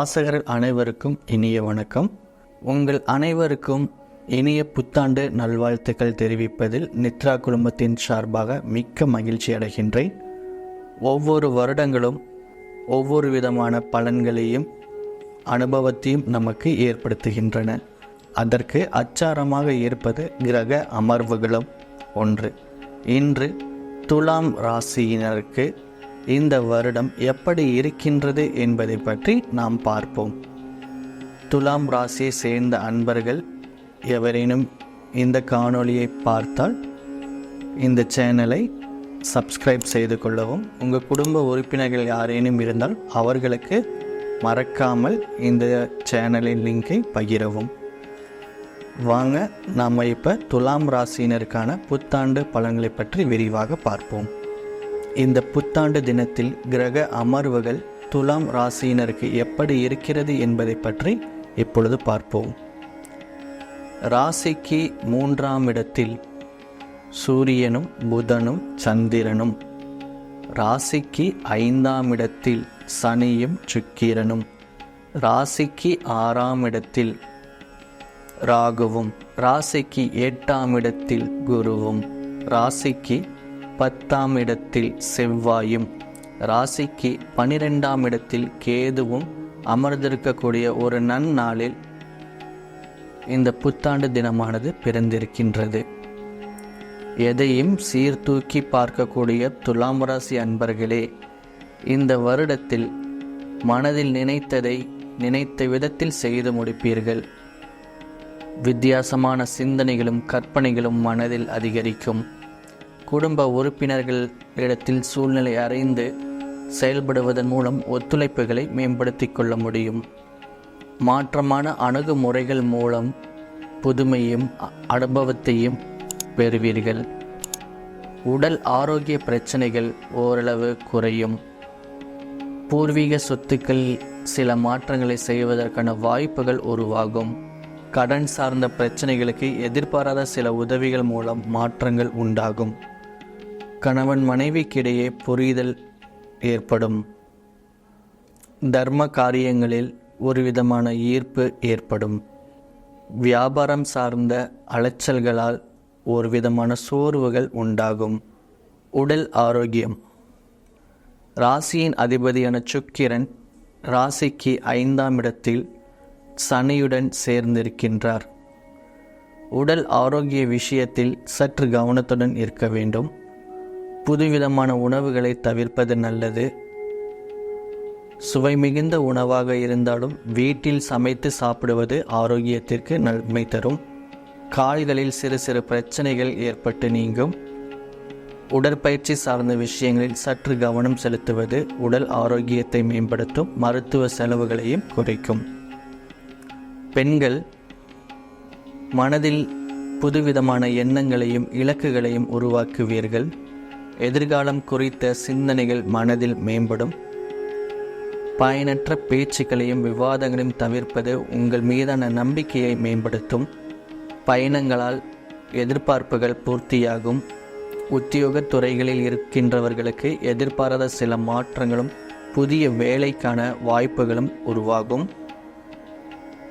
வாசகர்கள் அனைவருக்கும் இனிய வணக்கம். உங்கள் அனைவருக்கும் இனிய புத்தாண்டு நல்வாழ்த்துக்கள் தெரிவிப்பதில் நித்ரா குடும்பத்தின் சார்பாக மிக்க மகிழ்ச்சி அடைகின்றேன். ஒவ்வொரு வருடங்களும் ஒவ்வொரு விதமான பலன்களையும் அனுபவத்தையும் நமக்கு ஏற்படுத்துகின்றன. அதற்கு அச்சாரமாக இருப்பது கிரக அமர்வுகளும் ஒன்று. இன்று துலாம் ராசியினருக்கு இந்த வருடம் எப்படி இருக்கின்றது என்பதை பற்றி நாம் பார்ப்போம். துலாம் ராசியை சேர்ந்த அன்பர்கள் எவரேனும் இந்த காணொளியை பார்த்தால் இந்த சேனலை சப்ஸ்கிரைப் செய்து கொள்ளவும். உங்கள் குடும்ப உறுப்பினர்கள் யாரேனும் இருந்தால் அவர்களுக்கு மறக்காமல் இந்த சேனலின் லிங்கை பகிரவும். வாங்க நாம் இப்போ துலாம் ராசியினருக்கான புத்தாண்டு பலன்களை பற்றி விரிவாக பார்ப்போம். இந்த புத்தாண்டு தினத்தில் கிரக அமர்வுகள் துலாம் ராசியினருக்கு எப்படி இருக்கிறது என்பதை பற்றி இப்பொழுது பார்ப்போம். ராசிக்கு மூன்றாம் இடத்தில் சூரியனும் புதனும் சந்திரனும். ராசிக்கு ஐந்தாம் இடத்தில் சனியும் சுக்கிரனும். ராசிக்கு ஆறாம் இடத்தில் ராகுவும். ராசிக்கு எட்டாம் இடத்தில் குருவும். ராசிக்கு பத்தாம் இடத்தில் செவ்வாயும் ராசிக்கு பனிரெண்டாம் இடத்தில் கேதுவும் அமர்ந்திருக்கக்கூடிய ஒரு நன்னாளில் இந்த புத்தாண்டு தினமானது பிறந்திருக்கின்றது. எதையும் சீர்தூக்கி பார்க்கக்கூடிய துலாம் ராசி அன்பர்களே இந்த வருடத்தில் மனதில் நினைத்ததை நினைத்த விதத்தில் செய்து முடிப்பீர்கள். வித்தியாசமான சிந்தனைகளும் கற்பனைகளும் மனதில் அதிகரிக்கும். குடும்ப உறுப்பினர்கள் இடத்தில் சூழ்நிலை அறிந்து செயல்படுவதன் மூலம் ஒத்துழைப்புகளை மேம்படுத்திக் கொள்ள முடியும். மாற்றமான அணுகுமுறைகள் மூலம் புதுமையும் அனுபவத்தையும் பெறுவீர்கள். உடல் ஆரோக்கிய பிரச்சனைகள் ஓரளவு குறையும். பூர்வீக சொத்துக்கள் சில மாற்றங்களை செய்வதற்கான வாய்ப்புகள் உருவாகும். கடன் சார்ந்த பிரச்சனைகளுக்கு எதிர்பாராத சில உதவிகள் மூலம் மாற்றங்கள் உண்டாகும். கணவன் மனைவிக்கிடையே புரிதல் ஏற்படும். தர்ம காரியங்களில் ஒரு விதமான ஈர்ப்பு ஏற்படும். வியாபாரம் சார்ந்த அலைச்சல்களால் ஒரு விதமான சோர்வுகள் உண்டாகும். உடல் ஆரோக்கியம். ராசியின் அதிபதியான சுக்கிரன் ராசிக்கு ஐந்தாம் இடத்தில் சனியுடன் சேர்ந்திருக்கின்றார். உடல் ஆரோக்கிய விஷயத்தில் சற்று கவனத்துடன் இருக்க வேண்டும். புதுவிதமான உணவுகளை தவிர்ப்பது நல்லது. சுவை மிகுந்த உணவாக இருந்தாலும் வீட்டில் சமைத்து சாப்பிடுவது ஆரோக்கியத்திற்கு நன்மை தரும். கால்களில் சிறு சிறு பிரச்சனைகள் ஏற்பட்டு நீங்கும். உடற்பயிற்சி சார்ந்த விஷயங்களில் சற்று கவனம் செலுத்துவது உடல் ஆரோக்கியத்தை மேம்படுத்தும் மருத்துவ செலவுகளையும் குறைக்கும். பெண்கள் மனதில் புதுவிதமான எண்ணங்களையும் இலக்குகளையும் உருவாக்குவீர்கள். எதிர்காலம் குறித்த சிந்தனைகள் மனதில் மேம்படும். பயனற்ற பேச்சுக்களையும் விவாதங்களையும் தவிர்ப்பது உங்கள் மீதான நம்பிக்கையை மேம்படுத்தும். பயணங்களால் எதிர்பார்ப்புகள் பூர்த்தியாகும். உத்தியோக துறைகளில் இருக்கின்றவர்களுக்கு எதிர்பாராத சில மாற்றங்களும் புதிய வேலைக்கான வாய்ப்புகளும் உருவாகும்.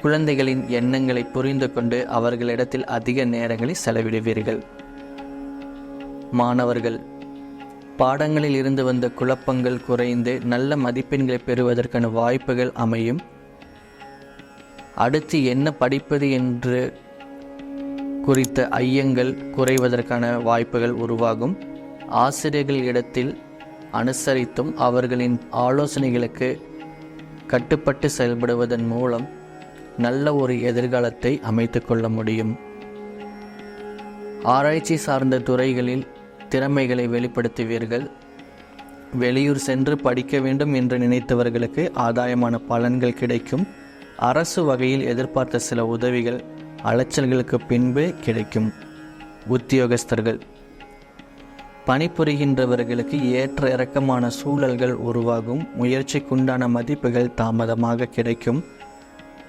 குழந்தைகளின் எண்ணங்களை புரிந்து கொண்டு அவர்களிடத்தில் அதிக நேரங்களை செலவிடுவீர்கள். மாணவர்கள் பாடங்களில் இருந்து வந்த குழப்பங்கள் குறைந்து நல்ல மதிப்பெண்களை பெறுவதற்கான வாய்ப்புகள் அமையும். அடுத்து என்ன படிப்பது என்று குறித்த ஐயங்கள் குறைவதற்கான வாய்ப்புகள் உருவாகும். ஆசிரியர்கள் இடத்தில் அனுசரித்தும் அவர்களின் ஆலோசனைகளுக்கு கட்டுப்பட்டு செயல்படுவதன் மூலம் நல்ல ஒரு எதிர்காலத்தை அமைத்து கொள்ள முடியும். ஆராய்ச்சி சார்ந்த துறைகளில் திறமைகளை வெளிப்படுத்துவீர்கள். வெளியூர் சென்று படிக்க வேண்டும் என்று நினைத்தவர்களுக்கு ஆதாயமான பலன்கள் கிடைக்கும். அரசு வகையில் எதிர்பார்த்த சில உதவிகள் அலைச்சல்களுக்கு பின்பு கிடைக்கும். உத்தியோகஸ்தர்கள். பணிபுரிகின்றவர்களுக்கு ஏற்ற இறக்கமான சூழல்கள் உருவாகும். முயற்சிக்குண்டான மதிப்புகள் தாமதமாக கிடைக்கும்.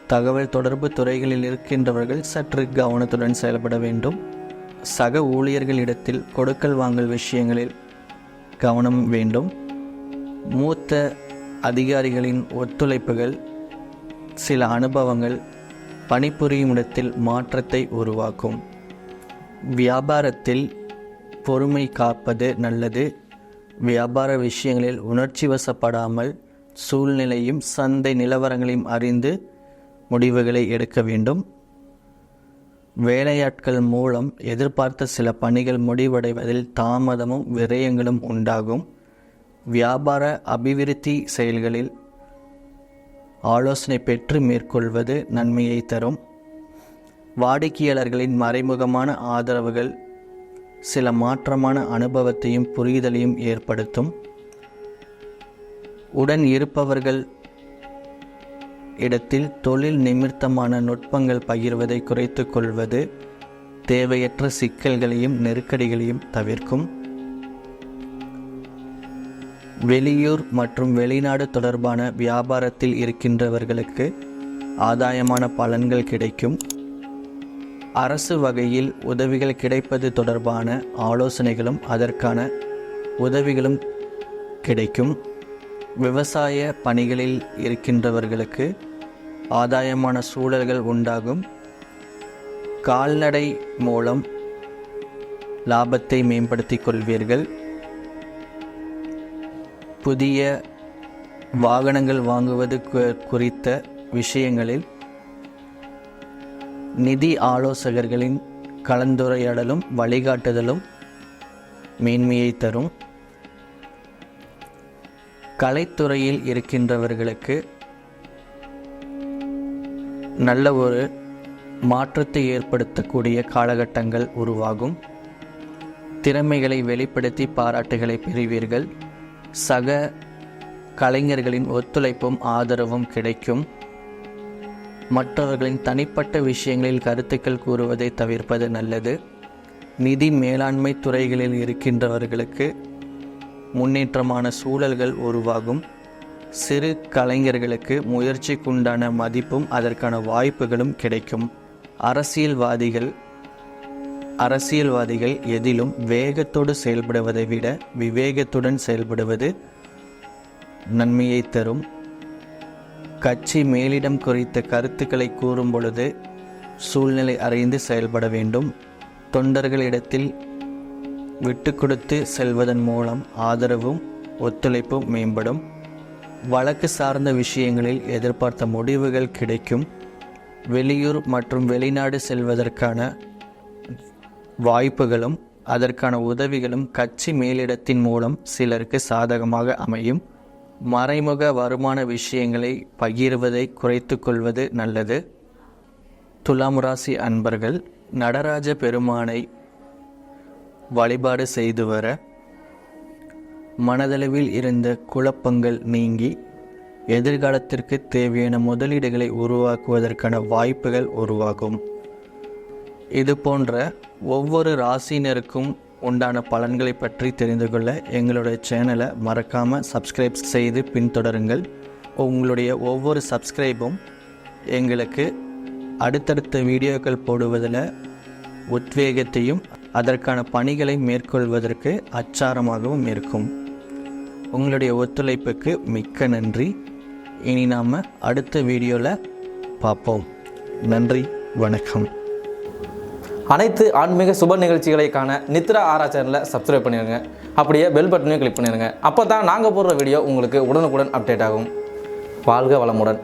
தகவல் தொடர்பு துறைகளில் இருக்கின்றவர்கள் சற்று கவனத்துடன் செயல்பட வேண்டும். சக ஊழியர்களிடத்தில் கொடுக்கல் வாங்கல் விஷயங்களில் கவனம் வேண்டும். மூத்த அதிகாரிகளின் ஒத்துழைப்புகள் சில அனுபவங்கள் பணிபுரியும் இடத்தில் மாற்றத்தை உருவாக்கும். வியாபாரத்தில் பொறுமை காப்பது நல்லது. வியாபார விஷயங்களில் உணர்ச்சி வசப்படாமல் சூழ்நிலையும் சந்தை நிலவரங்களையும் அறிந்து முடிவுகளை எடுக்க வேண்டும். வேலையாட்கள் மூலம் எதிர்பார்த்த சில பணிகள் முடிவடைவதில் தாமதமும் விரயங்களும் உண்டாகும். வியாபார அபிவிருத்தி செயல்களில் ஆலோசனை பெற்று மேற்கொள்வது நன்மையை தரும். வாடிக்கையாளர்களின் மறைமுகமான ஆதரவுகள் சில மாற்றமான அனுபவத்தையும் புரிதலையும் ஏற்படுத்தும். உடன் இருப்பவர்கள் இடத்தில் தொழில் நிமித்தமான நுட்பங்கள் பகிர்வதை குறைத்து கொள்வது தேவையற்ற சிக்கல்களையும் நெருக்கடிகளையும் தவிர்க்கும். வெளியூர் மற்றும் வெளிநாடு தொடர்பான வியாபாரத்தில் இருக்கின்றவர்களுக்கு ஆதாயமான பலன்கள் கிடைக்கும். அரசு வகையில் உதவிகள் கிடைப்பது தொடர்பான ஆலோசனைகளும் அதற்கான உதவிகளும் கிடைக்கும். விவசாய பணிகளில் இருக்கின்றவர்களுக்கு ஆதாயமான சூழல்கள் உண்டாகும். கால்நடை மூலம் லாபத்தை மேம்படுத்திக் கொள்வீர்கள். புதிய வாகனங்கள் வாங்குவது கு- குறித்த விஷயங்களில் நிதி ஆலோசகர்களின் கலந்துரையாடலும் வழிகாட்டுதலும் மேன்மையை தரும். கலைத்துறையில் இருக்கின்றவர்களுக்கு நல்ல ஒரு மாற்றத்தை ஏற்படுத்தக்கூடிய காலகட்டங்கள் உருவாகும். திறமைகளை வெளிப்படுத்தி பாராட்டுகளை பெறுவீர்கள். சக கலைஞர்களின் ஒத்துழைப்பும் ஆதரவும் கிடைக்கும். மற்றவர்களின் தனிப்பட்ட விஷயங்களில் கருத்துக்கள் கூறுவதை தவிர்ப்பது நல்லது. நிதி மேலாண்மை துறைகளில் இருக்கின்றவர்களுக்கு முன்னேற்றமான சூழல்கள் உருவாகும். சிறு கலைஞர்களுக்கு முயற்சிக்குண்டான மதிப்பும் அதற்கான வாய்ப்புகளும் கிடைக்கும். அரசியல்வாதிகள் அரசியல்வாதிகள் எதிலும் வேகத்தோடு செயல்படுவதை விட விவேகத்துடன் செயல்படுவது நன்மையை தரும். கட்சி மேலிடம் குறித்த கருத்துக்களை கூறும் பொழுது சூழ்நிலை அறிந்து செயல்பட வேண்டும். தொண்டர்களிடத்தில் விட்டு கொடுத்து செல்வதன் மூலம் ஆதரவும் ஒத்துழைப்பும் மேம்படும். வழக்கு சார்ந்த விஷயங்களில் எதிர்பார்த்த முடிவுகள் கிடைக்கும். வெளியூர் மற்றும் வெளிநாடு செல்வதற்கான வாய்ப்புகளும் அதற்கான உதவிகளும் கட்சி மேலிடத்தின் மூலம் சிலருக்கு சாதகமாக அமையும். மறைமுக வருமான விஷயங்களை பகிர்வதை குறைத்து கொள்வது நல்லது. துலாம் ராசி அன்பர்கள் நடராஜ பெருமானை வழிபாடு செய்து வர மனதளவில் இருந்த குழப்பங்கள் நீங்கி எதிர்காலத்திற்கு தேவையான முதலீடுகளை உருவாக்குவதற்கான வாய்ப்புகள் உருவாகும். இது போன்ற ஒவ்வொரு ராசினருக்கும் உண்டான பலன்களை பற்றி தெரிந்து கொள்ள எங்களுடைய சேனலை மறக்காமல் சப்ஸ்கிரைப் செய்து பின்தொடருங்கள். உங்களுடைய ஒவ்வொரு சப்ஸ்கிரைபும் எங்களுக்கு அடுத்தடுத்த வீடியோக்கள் போடுவதில் உத்வேகத்தையும் அதற்கான பணிகளை மேற்கொள்வதற்கு அச்சாரமாகவும் இருக்கும். உங்களுடைய ஒத்துழைப்புக்கு மிக்க நன்றி. இனி நாம் அடுத்த வீடியோவில் பார்ப்போம். நன்றி வணக்கம். அனைத்து ஆன்மீக சுப நிகழ்ச்சிகளை காண நித்ரா ஆரா சேனலை சப்ஸ்கிரைப் பண்ணிடுங்க அப்படியே பெல் பட்டனையும் கிளிக் பண்ணிடுங்க அப்போ தான் நாங்கள் போடுற வீடியோ உங்களுக்கு உடனுக்குடன் அப்டேட் ஆகும். வாழ்க வளமுடன்.